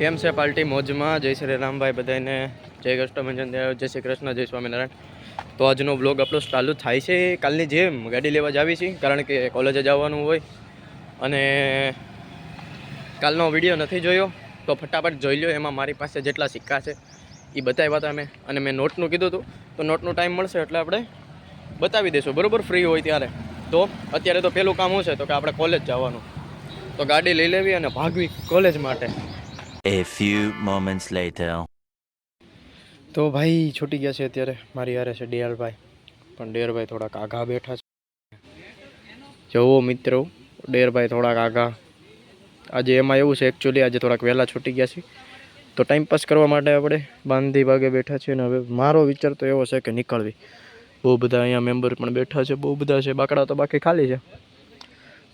કેમ છે પાર્ટી મોજમાં? જય શ્રી રામભાઈ બધાને જય કૃષ્ણ દેવ. જય શ્રી કૃષ્ણ, જય સ્વામિનારાયણ. તો આજનો બ્લોગ આપણો ચાલુ થાય છે કાલની જેમ. ગાડી લેવા જ આવી છીએ, કારણ કે કોલેજે જવાનું હોય. અને કાલનો વીડિયો નથી જોયો, તો ફટાફટ જોઈ લો એમાં મારી પાસે જેટલા સિક્કા છે એ બતાવ્યા હતા મેં. અને મેં નોટનું કીધું હતું. તો નોટનું ટાઈમ મળશે એટલે આપણે બતાવી દઈશું. બરાબર? ફ્રી હોય ત્યારે. તો અત્યારે તો પહેલું કામ શું છે? તો કે આપણે કોલેજ જવાનું. તો ગાડી લઈ લેવી અને ભાગવી કોલેજ માટે. A few moments later. તો ભાઈ છૂટી ગયા છે અત્યારે. મારી હારે છે ડીઆરભાઈ પણ ડેરભાઈ થોડાક આઘા બેઠા છે. જવો મિત્રો ડેરભાઈ થોડાક આઘા. આજે એમાં એવું છે એકચ્યુઅલી આજે થોડાક વહેલા છૂટી ગયા છે. તો ટાઈમ પાસ કરવા માટે આપણે બાંધી ભાગે બેઠા છીએ ને હવે મારો વિચાર તો એવો છે કે નીકળવી. બહુ બધા અહીંયા મેમ્બર પણ બેઠા છે, બહુ બધા છે, બાકડા તો બાકી ખાલી છે.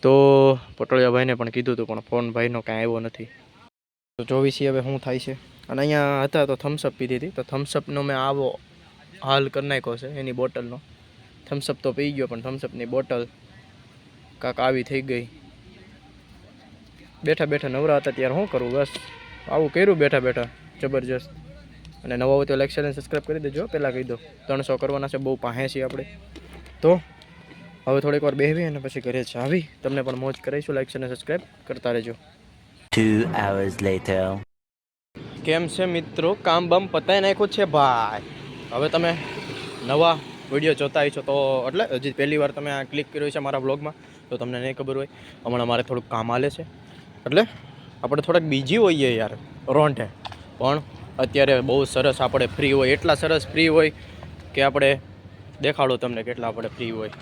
તો પટોળિયાભાઈને પણ કીધું હતું પણ ફોન ભાઈનો કાંઈ આવ્યો નથી. તો જોવીશી હવે શું થાય છે. અને અહીંયા હતા તો થમ્સઅપ પીધી હતી. તો થમ્સઅપનો મેં આવો હાલ કરી નાખ્યો છે, એની બોટલનો. થમ્સઅપ તો પી ગયો, પણ થમ્સઅપની બોટલ કાંક આવી થઈ ગઈ. બેઠા બેઠા નવરા હતા ત્યારે શું કરું, બસ. આવું કર્યું બેઠા બેઠા, જબરજસ્ત. અને નવા હોય તો લાઈક શેર અને સબસ્ક્રાઈબ કરી દેજો પહેલાં કહી દો ત્રણસો કરવાના છે, બહુ પાસે છીએ આપણે. તો હવે થોડીક વાર બેહવી અને પછી ઘરે જાવી તમને પણ મોજ કરાવીશું લાઈક શેર અને સબસ્ક્રાઈબ કરતા રહેજો. Two hours later. કેમ છે મિત્રો? કામ બામ પતાવી નાખ્યું છે ભાઈ. હવે તમે નવા વીડિયો જોતા છો તો એટલે હજી પહેલી વાર તમે આ ક્લિક કર્યું છે મારા બ્લોગમાં તો તમને નહીં ખબર હોય. હમણાં મારે થોડુંક કામ આલે છે. એટલે આપણે થોડાક બીજી હોઈએ યાર, રોંઢે. પણ અત્યારે બહુ સરસ આપણે ફ્રી હોય. એટલા સરસ ફ્રી હોય કે આપણે દેખાડો તમને કેટલા આપણે ફ્રી હોય.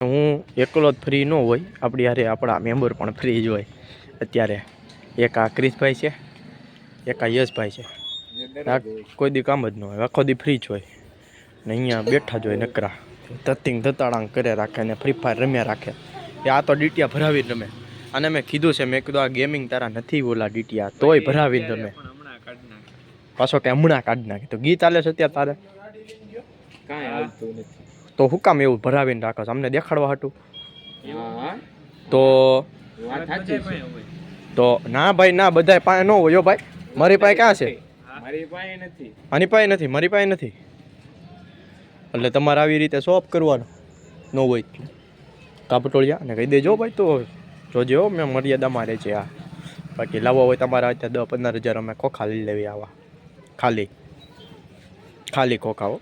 હું એકલો જ ફ્રી ન હોય. આપણી હારે આપણા મેમ્બર પણ ફ્રી જ હોય અત્યારે. એક આ ક્રિશભાઈ છે એક આ યશભાઈ છે કોઈ દી કામ જ ન હોય આખો દી ફ્રી જ હોય. ને અહીંયા બેઠા જ હોય નકરા. તત્તિંગ ધતાડાંગ કરે રાખે ને ફ્રી ફાયર રમ્યા રાખે. એ આ તો ડીટીયા ભરાવીને રમે. અને મેં કીધું છે મેં કીધું આ ગેમિંગ તારા નથી ઓલા ડીટીયા તોય ભરાવીને રમે. પાછો કે હમણાં કાઢી નાખે. તો ગીત આલે છે અત્યારે તારે? કાંઈ આવતું નથી. તો હું કામ એવું ભરાવીને રાખો અમને દેખાડવા હતું તો વાત સાચી છે. તો ના ભાઈ ના બધાય પાસે ન હોય ભાઈ. મારી પાસે ક્યાં છે? મારી પાસે નથી. આની પાસે નથી મારી પાસે નથી. એટલે તમારે આવી રીતે શોપ કરવાનો. ન હોય કાપટોળિયા અને કહી દેજો ભાઈ તો. જોજે હો મેં મર્યાદામાં રહે છે આ. બાકી લાવવા હોય તમારા અત્યારે દસ પંદર હજાર અમે ખોખા લઈ લેવી આવા. ખાલી. ખાલી ખોખાઓ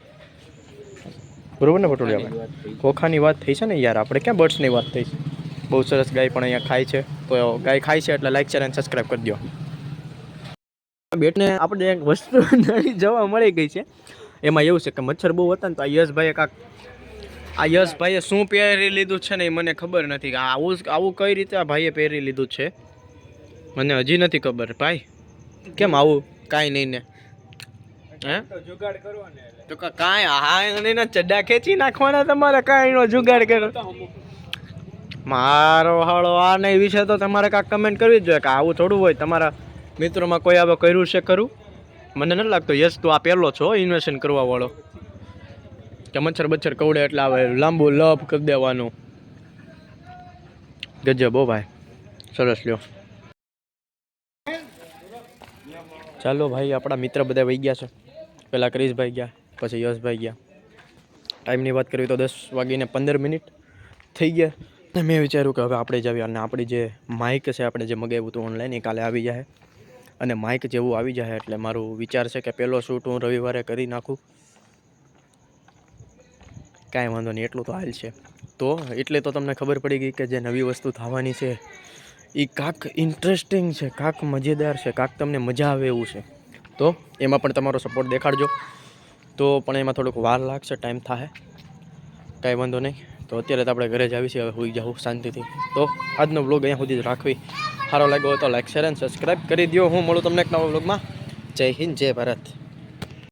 બરોબર ને પટોળિયા ખોખાની વાત થઈ છે ને યાર આપણે ક્યાં બર્ડ્સની વાત થઈ છે? બહુ સરસ ગાય પણ અહીંયા ખાય છે. તો ગાય ખાય છે એટલે લાઈક શેર અને સબસ્ક્રાઈબ કરી દો બેટને આપણે એક વસ્તુ નવી જોવા મળી ગઈ છે. એમાં એવું છે કે મચ્છર બહુ હતા ને તો આ યશભાઈએ કાંક આ યશભાઈએ શું પહેરી લીધું છે ને એ મને ખબર નથી કે આવું આવું કઈ રીતે આ ભાઈએ પહેરી લીધું છે. મને હજી નથી ખબર. ભાઈ, કેમ આવું કાંઈ નહીં ને? તો કાંઈ હા ચડ્ડા ખેંચી નાખવાના તમારે? કાંઈ નો જુગાડ કરો મારો હાળો આ નહીં વિશે તો તમારે કાંઈક કમેન્ટ કરવી જોઈએ કે આવું થોડું હોય. તમારા મિત્રોમાં કોઈ આવે કર્યું છે ખરું? મને નથી લાગતું. યસ તું આ પહેલો છો ઇન્વેસ્ટ કરવા વાળો. કે મચ્છર બચ્છર કવડે એટલે આવે, લાંબુ લપ કરી દેવાનું. ગજબ હો ભાઈ. સરસ લ્યો. ચાલો ભાઈ, આપણા મિત્ર બધા વહી ગયા છે. પહેલાં ક્રિશભાઈ ગયા, પછી યશભાઈ ગયા. ટાઈમની વાત કરવી તો દસ વાગીને પંદર મિનિટ થઈ ગયા. મેં વિચાર્યું કે હવે આપણે જ આવી અને આપણી જે માઇક છે, આપણે જે મગાવ્યું હતું ઓનલાઈન એ કાલે આવી જાય અને માઇક જેવું આવી જાય એટલે મારું વિચાર છે કે પહેલો શૂટ હું રવિવારે કરી નાખું. કાંઈ વાંધો નહીં, એટલું તો હાલ છે. તો એટલે તો તમને ખબર પડી ગઈ કે જે નવી વસ્તુ થવાની છે, એ કાંક ઇન્ટરેસ્ટિંગ છે, કાંક મજેદાર છે, કાંક તમને મજા આવે એવું છે. તો એમાં પણ તમારો સપોર્ટ દેખાડજો. તો પણ એમાં થોડુંક વાર લાગશે ટાઈમ થાય કાંઈ વાંધો નહીં. તો અત્યારે તો આપણે ઘરે જ આવી છીએ, હવે હોઈ જાઉં શાંતિથી. તો આજનો બ્લોગ અહીંયા સુધી જ રાખવી. સારો લાગ્યો હોય તો લાઈક શેર અને સબસ્ક્રાઈબ કરી દો હું મળું તમને એક નવા બ્લોગમાં જય હિન્દ, જય ભારત.